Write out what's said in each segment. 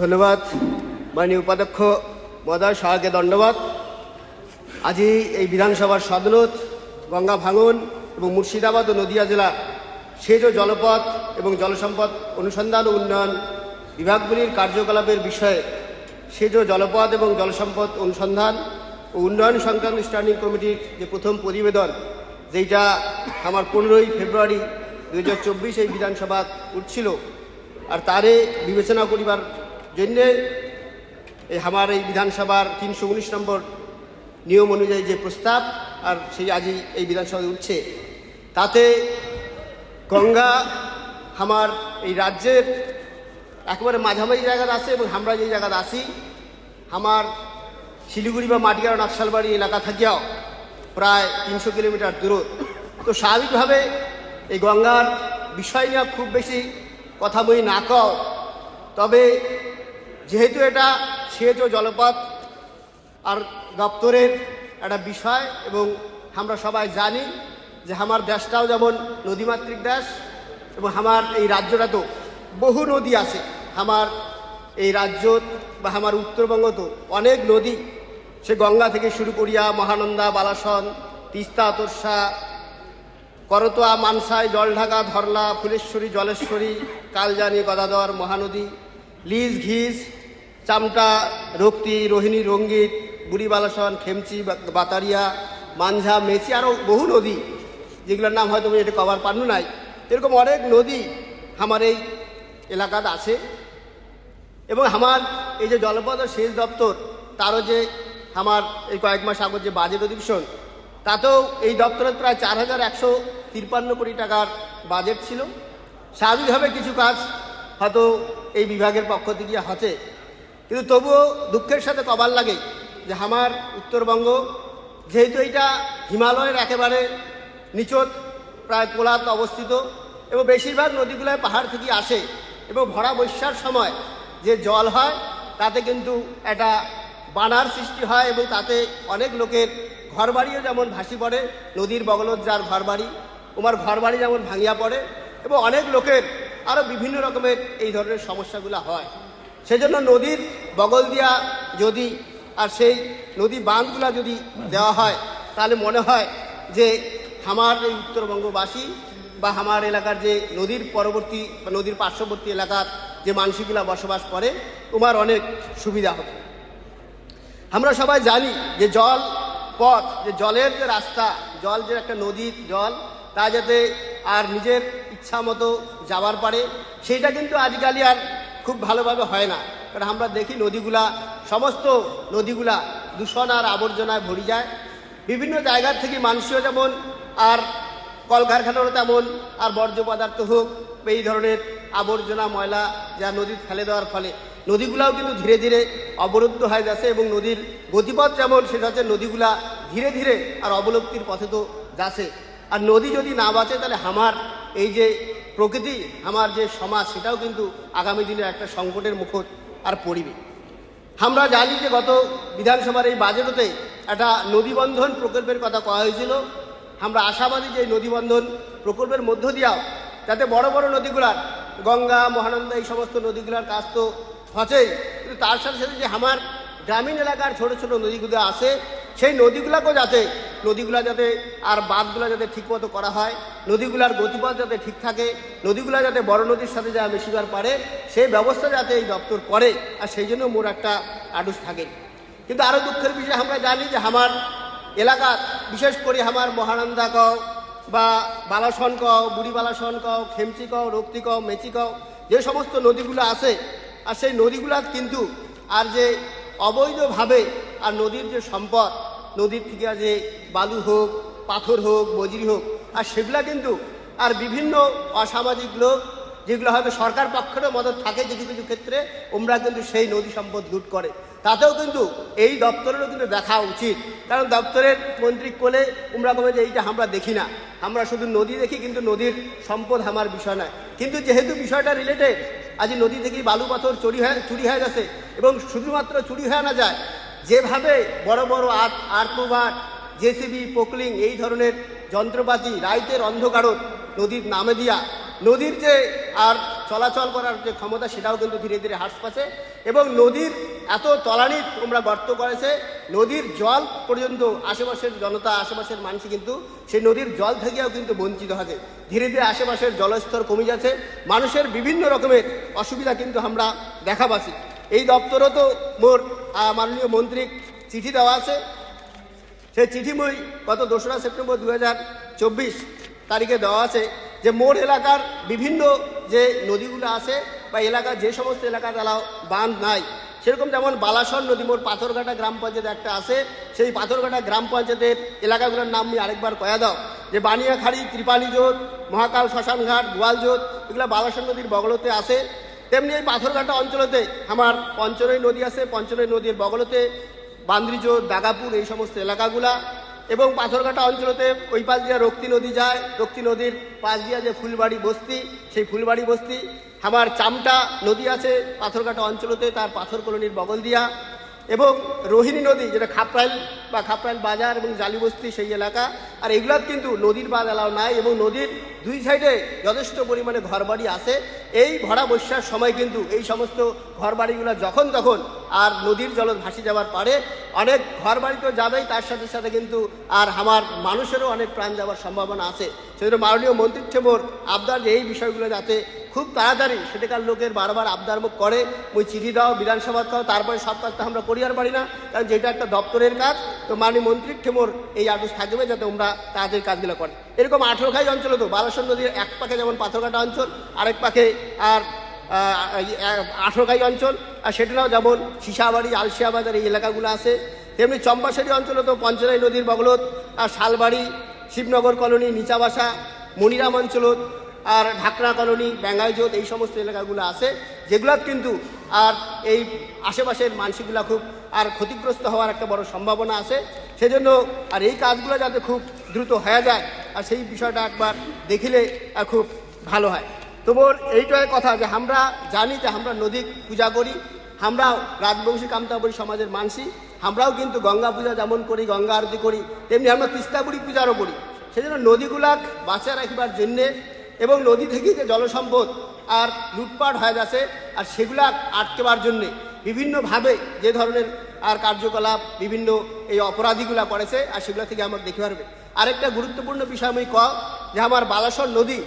ধন্যবাদ, মাননীয় উপাধ্যক্ষ মহোদয় সহায়কে দণ্ডবাদ। আজি এই বিধানসভার সদনত গঙ্গা ভাঙন এবং মুর্শিদাবাদ ও নদিয়া জেলা সেচ ও জলপথ এবং জলসম্পদ অনুসন্ধান ও উন্নয়ন বিভাগগুলির কার্যকলাপের বিষয়ে সেচ ও জলপথ এবং জলসম্পদ অনুসন্ধান ও উন্নয়ন সংক্রান্ত স্ট্যান্ডিং কমিটির যে প্রথম প্রতিবেদন যেটা আমার পনেরোই ফেব্রুয়ারি দু হাজার চব্বিশ এই বিধানসভা উঠছিল, আর তারে বিবেচনা করিবার জন্যে এই আমার এই বিধানসভার তিনশো উনিশ নম্বর নিয়ম অনুযায়ী যে প্রস্তাব, আর সেই আজই এই বিধানসভায় উঠছে। তাতে গঙ্গা আমার এই রাজ্যের একেবারে মাঝামাঝি জায়গাতে আছে এবং আমরা যে জায়গাতে আসি আমার শিলিগুড়ি বা মাটিগাড়া নকশালবাড়ি এলাকা থাকিয়াও প্রায় তিনশো কিলোমিটার দূর তো স্বাভাবিকভাবে এই গঙ্গার বিষয় নিয়ে খুব বেশি কথা বই না কও। তবে যেহেতু এটা সেচ ও জলপথ আর দপ্তরের একটা বিষয় এবং আমরা সবাই জানি যে আমার দেশটাও যেমন নদীমাতৃক দেশ এবং আমার এই রাজ্যটা তো বহু নদী আছে। আমার এই রাজ্য বা আমার উত্তরবঙ্গ তো অনেক নদী। সে গঙ্গা থেকে শুরু করিয়া মহানন্দা, বালাসন, তিস্তা, তোরসা, করতোয়া, মানসাই, জলঢাকা, ধরলা, ফুলেশ্বরী, জলেশ্বরী, কালজানি, গদাধর, মহানদী, লিজ ঘিস চামটা, রক্তি, রোহিণী, রঙ্গিত বুড়ি বালাসন খেমচি বাতারিয়া মানঝা মেচি আরও বহু নদী, যেগুলোর নাম হয়তো আমি এটা কভার পান্ন নাই। এরকম অনেক নদী আমার এই এলাকাতে আছে। এবং আমার এই যে জলপথ সেচ দপ্তর, তারও যে আমার এই কয়েক মাস আগর যে বাজেট অধিবেশন, তাতেও এই দপ্তরের প্রায় চার হাজার একশো তিপ্পান্ন কোটি টাকার বাজেট ছিল। স্বাভাবিকভাবে কিছু কাজ হয়তো এই বিভাগের পক্ষ থেকে হচ্ছে কিন্তু তবুও দুঃখের সাথে কবার লাগে যে আমার উত্তরবঙ্গ, যেহেতু এটা হিমালয়ের একেবারে নিচত, প্রায় কোলাত অবস্থিত, এবং বেশিরভাগ নদীগুলোয় পাহাড় থেকে আসে, এবং ভরা বৈশার সময় যে জল হয়, তাতে কিন্তু একটা বানার সৃষ্টি হয়, এবং তাতে অনেক লোকের ঘরবাড়িও যেমন ভাসি পড়ে, নদীর বগলত যার ঘরবাড়ি ওমার ঘরবাড়ি যেমন ভাঙিয়া পড়ে, এবং অনেক লোকের আরও বিভিন্ন রকমের এই ধরনের সমস্যাগুলো হয়। সেজন্য নদীর বগল দিয়া যদি আর সেই নদী বাঁধগুলা যদি দেওয়া হয়, তাহলে মনে হয় যে আমার এই উত্তরবঙ্গবাসী বা আমার এলাকার যে নদীর পরবর্তী বা নদীর পার্শ্ববর্তী এলাকার যে মানসিকগুলা বসবাস করে তোমার অনেক সুবিধা হবে। আমরা সবাই জানি যে জল পথ, যে জলের যে রাস্তা, জল যে একটা নদীর জল, তা যাতে আর নিজের ইচ্ছা মতো যাওয়ার পারে, সেইটা কিন্তু আজকালই আর খুব ভালোভাবে হয় না। কারণ আমরা দেখি নদীগুলা, সমস্ত নদীগুলা দূষণ আর আবর্জনায় ভরি যায়। বিভিন্ন জায়গার থেকে মানুষও যেমন, আর কলকারখানারও তেমন, আর বর্জ্য পদার্থ হোক, এই ধরনের আবর্জনা, ময়লা যা নদীর ফেলে দেওয়ার ফলে। নদীগুলাও কিন্তু ধীরে ধীরে অবরুদ্ধ হয়ে যাচ্ছে এবং নদীর গতিপথ যেমন, সেটা হচ্ছে নদীগুলা ধীরে ধীরে আর অবলুপ্তির পথে তো যাচ্ছে। আর নদী যদি না বাঁচে, তাহলে আমার এই যে প্রকৃতি, আমার যে সমাজ, সেটাও কিন্তু আগামী দিনে একটা সংকটের মুখোশ আর পড়িবে। আমরা জানি যে গত বিধানসভার এই বাজেটতে একটা নদীবন্ধন প্রকল্পের কথা করা হয়েছিল। আমরা আশাবাদী যে নদীবন্ধন প্রকল্পের মধ্য দিয়াও যাতে বড় বড় নদীগুলার, গঙ্গা, মহানন্দা, এই সমস্ত নদীগুলার কাজ তো হচ্ছেই কিন্তু তার সাথে সাথে যে আমার গ্রামীণ এলাকার ছোট ছোট নদীগুলো আছে, সেই নদীগুলোকেও যাতে নদীগুলা যাতে আর বাঁধগুলো যাতে ঠিকমতো করা হয়, নদীগুলার গতিপথ যাতে ঠিক থাকে, নদীগুলা যাতে বড় নদীর সাথে যা মিশিবার পারে, সেই ব্যবস্থা যাতে এই দপ্তর করে আর সেই জন্য মোর একটা আডুস থাকে। কিন্তু আরও দুঃখের বিষয়, আমরা জানি যে আমার এলাকা, বিশেষ করে আমার মহানন্দা কও বা বালাসন কও, বুড়ি বালাসন কও, খেমচি কও, রক্তি কও, মেচি কও, যে সমস্ত নদীগুলো আছে, আর সেই নদীগুলা কিন্তু আর যে অবৈধভাবে আর নদীর যে সম্পদ, নদীর থেকে যে বালু হোক, পাথর হোক, বজরি হোক, আর সেগুলা কিন্তু, আর বিভিন্ন অসামাজিক লোক, যেগুলো হয়তো সরকার পক্ষেরও মদত থাকে কিছু কিছু ক্ষেত্রে, ওমরা কিন্তু সেই নদী সম্পদ লুট করে। তাতেও কিন্তু এই দপ্তরেরও কিন্তু দেখা উচিত। কারণ দপ্তরের মন্ত্রী কোলে উমরা কমে যে এইটা আমরা দেখি না। আমরা শুধু নদী দেখি, কিন্তু নদীর সম্পদ আমার বিষয় নয়। কিন্তু যেহেতু বিষয়টা রিলেটেড আজ নদী থেকেই বালু পাথর চুরি হয়ে চুরি হয়ে গেছে, এবং শুধুমাত্র চুরি হয়ে না যায়, যেভাবে বড় বড় আর্ট আর্টমোভার জেসিবি, পোকলিং এই ধরনের যন্ত্রপাতি রাইতের অন্ধকারত নদীর নামে দিয়া, নদীর যে আর চলাচল করার যে ক্ষমতা সেটাও কিন্তু ধীরে ধীরে হ্রাস পাচ্ছে এবং নদীর এত তলানি তোমরা গর্ত করেছে, নদীর জল পর্যন্ত আশেপাশের জনতা, আশেপাশের মানুষ কিন্তু সেই নদীর জল থেকেও কিন্তু বঞ্চিত হচ্ছে। ধীরে ধীরে আশেপাশের জলস্তর কমে যাচ্ছে, মানুষের বিভিন্ন রকমের অসুবিধা কিন্তু আমরা দেখা পাচ্ছি। এই দপ্তরও তো মোর মাননীয় মন্ত্রী চিঠি দেওয়া আছে সেই চিঠি মই গত দোসরা সেপ্টেম্বর দু তারিখে দেওয়া আছে যে মোর এলাকার বিভিন্ন যে নদীগুলো আছে বা এলাকার যে সমস্ত এলাকার এলাও বাঁধ নাই। সেরকম যেমন বালাসন নদী মোর পাথরঘাটা গ্রাম পঞ্চায়েত একটা আছে। সেই পাথরঘাটা গ্রাম পঞ্চায়েতের এলাকাগুলোর নাম আমি আরেকবার কয়া দাও। যে বানিয়াখাড়ি ত্রিপালী জোট মহাকাল শ্মশানঘাট গোয়ালজোট এগুলো বালাসন নদীর বগলতে আছে। তেমনি এই পাথরঘাটা অঞ্চলতে আমার পঞ্চনই নদী আছে পঞ্চনই নদীর বগলতে বান্দ্রিজো, দাগাপুর এই সমস্ত এলাকাগুলা এবং পাথরঘাটা অঞ্চলতে ওই পাশ দিয়ে রক্তি নদী যায়। রক্তি নদীর পাশ দিয়ে যে ফুলবাড়ি বস্তি, সেই ফুলবাড়ি বস্তি, আমার চামটা নদী আছে পাথরঘাটা অঞ্চলতে, তার পাথর কলোনির বগল দিয়া। এবং রোহিণী নদী, যেটা খাপরাইল বা খাপরাইল বাজার এবং জালিবস্তি সেই এলাকা, আর এগুলার কিন্তু নদীর বাঁধ এলাও নাই এবং নদীর দুই সাইডে যথেষ্ট পরিমাণে ঘরবাড়ি আছে। এই ভরা বর্ষার সময় কিন্তু এই সমস্ত ঘরবাড়িগুলো যখন তখন আর নদীর জল ভাসি যাওয়ার পারে। অনেক ঘরবাড়ি তো যাবেই, তার সাথে সাথে কিন্তু আর আমার মানুষেরও অনেক প্রাণ যাওয়ার সম্ভাবনা আছে। সেজন্য মাননীয় মন্ত্রী ঠেমর আবদার যে এই বিষয়গুলো যাতে খুব তাড়াতাড়ি সেটাকার লোকের বারবার আবদার মুখ করে ওই চিঠি দাও বিধানসভা দাও তারপরে সব কাজ তো আমরা করি আর পারি না, কারণ যেটা একটা দপ্তরের কাজ, তো মাননীয় মন্ত্রীর ঠেমোর এই আদেশ থাকবে যাতে আমরা তাদের কাজগুলো করে। এরকম আঠেরোখাই অঞ্চলে তো বালাসন নদীর এক পাখে যেমন পাথরঘাটা অঞ্চল, আরেক পাখে আর আঠেরোখাই অঞ্চল, আর সেটাও যেমন সীসাবাড়ি, আলসিয়াবাজার এই এলাকাগুলো আছে, তেমনি চম্পাশাড়ি অঞ্চলে তো পঞ্চরাই নদীর বগলত আর শালবাড়ি, শিবনগর কলোনি, নিচাবাসা, মনিরাম অঞ্চলত আর ঢাকনা কলোনি ব্যাঙ্গাইজোত এই সমস্ত এলাকাগুলো আছে যেগুলার কিন্তু আর এই আশেপাশের মানসিকগুলা খুব আর ক্ষতিগ্রস্ত হওয়ার একটা বড় সম্ভাবনা আছে। সেজন্য আর এই কাজগুলো যাতে খুব দ্রুত হয়ে যায়, আর সেই বিষয়টা একবার দেখিলে খুব ভালো হয়। তোমার এইটাই কথা যে আমরা জানি যে আমরা নদী পূজা করি, আমরাও রাজবংশী কামতাবরী সমাজের মানসি, আমরাও কিন্তু গঙ্গা পূজা যেমন করি, গঙ্গা আরতি করি, তেমনি আমরা তিস্তাপুরী পূজারও করি। সেজন্য নদীগুলাক বাঁচিয়ে রাখবার জন্যে এবং নদী থেকে যে জলসম্পদ আর লুটপাট হয়ে যাচ্ছে আর সেগুলা আটকেবার জন্যে বিভিন্নভাবে যে ধরনের আর কার্যকলাপ, বিভিন্ন এই অপরাধীগুলা করেছে আর সেগুলো থেকে আমার দেখতে পারবে আরেকটা গুরুত্বপূর্ণ বিষয় আমি ক যে আমার বালাসর নদী,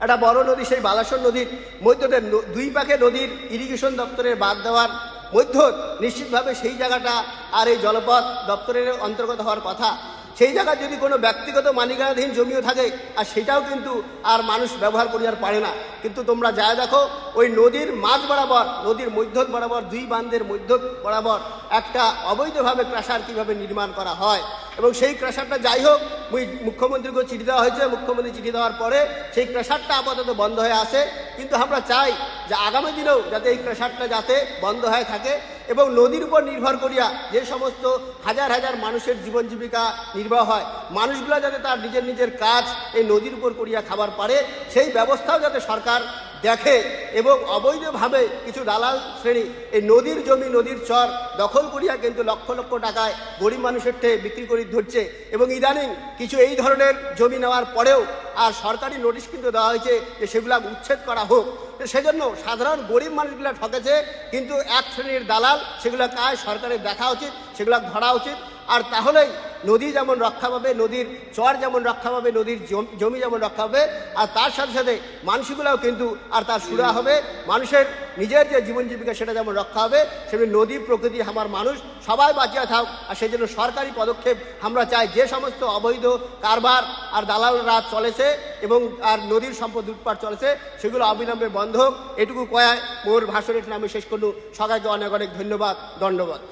একটা বড় নদী, সেই বালাসর নদীর মধ্যতে ন- দুই পাখে নদীর ইরিগেশন দপ্তরের বাদ দেওয়ার মধ্য নিশ্চিতভাবে সেই জায়গাটা আর এই জলপথ দপ্তরের অন্তর্গত হওয়ার কথা সেই জায়গায় যদি কোনো ব্যক্তিগত মালিকানাধীন জমিও থাকে, আর সেটাও কিন্তু আর মানুষ ব্যবহার করি আর পারে না। কিন্তু তোমরা যা দেখো, ওই নদীর মাঝ বরাবর, নদীর মধ্য বরাবর, দুই বান্ধের মধ্য বরাবর একটা অবৈধভাবে প্রাসার কীভাবে নির্মাণ করা হয় এবং সেই ক্রাশারটা যাই হোক মুখ্যমন্ত্রীকে চিঠি দেওয়া হয়েছে, মুখ্যমন্ত্রী চিঠি দেওয়ার পরে সেই ক্রাশারটা আপাতত বন্ধ হয়ে আসে কিন্তু আমরা চাই যে আগামী দিনেও যাতে এই ক্রাশারটা যাতে বন্ধ হয়ে থাকে এবং নদীর উপর নির্ভর করিয়া যে সমস্ত হাজার হাজার মানুষের জীবন জীবিকা নির্বাহ হয়, মানুষগুলো যাতে তার নিজের নিজের কাজ এই নদীর উপর করিয়া খাবার পারে, সেই ব্যবস্থাও যাতে সরকার দেখে এবং অবৈধভাবে কিছু দালাল শ্রেণি, এই নদীর জমি, নদীর চর দখল করিয়া কিন্তু লক্ষ লক্ষ টাকায় গরিব মানুষের থেকে বিক্রি করে ধরছে এবং ইদানিং কিছু এই ধরনের জমি নেওয়ার পরেও আর সরকারি নোটিশ কিন্তু দেওয়া হয়েছে যে সেগুলা উচ্ছেদ করা হোক। সেজন্য সাধারণ গরিব মানুষগুলো ঠকেছে, কিন্তু এক শ্রেণির দালাল সেগুলো কাজ সরকারের দেখা উচিত, সেগুলো ধরা উচিত। আর তাহলেই নদী যেমন রক্ষা পাবে, নদীর চর যেমন রক্ষা পাবে, নদীর জমি যেমন রক্ষা পাবে, আর তার সাথে সাথে মানুষগুলোও কিন্তু আর তার সুরা হবে। মানুষের নিজের যে জীবন জীবিকা সেটা যেমন রক্ষা হবে, সেমনি নদী প্রকৃতি আমার মানুষ, সবাই বাঁচিয়ে থাক, আর সেই জন্য সরকারি পদক্ষেপ আমরা চাই। যে সমস্ত অবৈধ কারবার আর দালাল রাজ চলেছে এবং আর নদীর সম্পদ লুটপাট চলেছে, সেগুলো অবিলম্বে বন্ধ হোক। এটুকু কয়ায় মোর ভাষণের নামে শেষ করলু। সবাইকে অনেক অনেক ধন্যবাদ, দণ্ডবাদ।